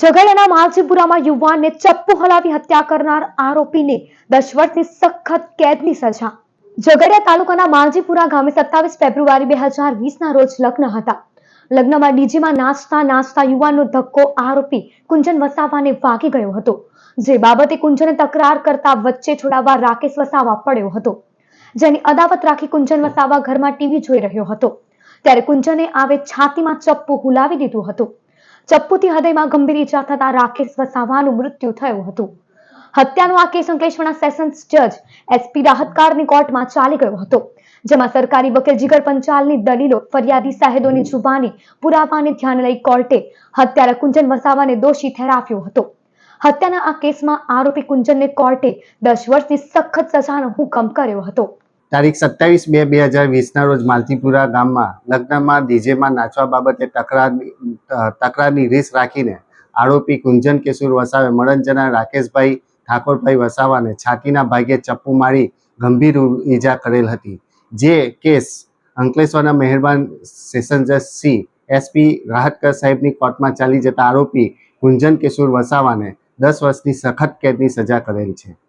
ઝઘડિયાના માલજીપુરામાં યુવાનને ચપ્પુ હલાવી હત્યા કરનાર આરોપીને દસ વર્ષની સખત કેદની સજા. ઝઘડિયા તાલુકાના માલજીપુરા ગામે સત્તાવીસ ફેબ્રુઆરી બે હજાર વીસના રોજ લગ્ન હતા. લગ્નમાં ડીજીમાં નાચતા નાચતા યુવાનનો ધક્કો આરોપી કુંજન વસાવાને વાગી ગયો હતો. જે બાબતે કુંજને તકરાર કરતા વચ્ચે છોડાવવા રાકેશ વસાવા પડ્યો હતો. જેની અદાવત રાખી કુંજન વસાવા ઘરમાં ટીવી જોઈ રહ્યો હતો. ત્યારે કુંજને આવે છાતીમાં ચપ્પુ હુલાવી દીધું હતું. ચપ્પુથી હૃદયમાં ગંભીર ઈજા થતા રાકેશ વસાવાનું મૃત્યુ થયું હતું. હત્યાનો આ કેસ અંકલેશ્વરના સેશન્સ જજ એસપી રાહતકારની કોર્ટમાં ચાલી ગયો હતો. જેમાં સરકારી વકીલ જીગર પંચાલની દલીલો, ફરિયાદી સાહેદોની જુબાની પુરાવાને ધ્યાને લઈ કોર્ટે હત્યારા કુંજન વસાવાને દોષી ઠેરાવ્યો હતો. હત્યાના આ કેસમાં આરોપી કુંજનને કોર્ટે દસ વર્ષની સખત સજાનો હુકમ કર્યો હતો. તારીખ સત્તાવીસ બે બે હજાર વીસના રોજ માલતીપુરા ગામમાં લગ્નમાં ડીજેમાં નાચવા બાબતે તકરાર તકરારની રીસ રાખીને આરોપી કુંજન કિશોર વસાવે મળંજના રાકેશભાઈ ઠાકોરભાઈ વસાવાને છાતીના ભાગે ચપ્પુ મારી ગંભીર ઈજા કરેલ હતી. જે કેસ અંકલેશ્વરના મહેરબાન સેશન જજ સી, એસપી રાહતકર સાહેબની કોર્ટમાં ચાલી જતા આરોપી કુંજન કેશુર વસાવાને દસ વર્ષની સખત કેદની સજા કરેલ છે.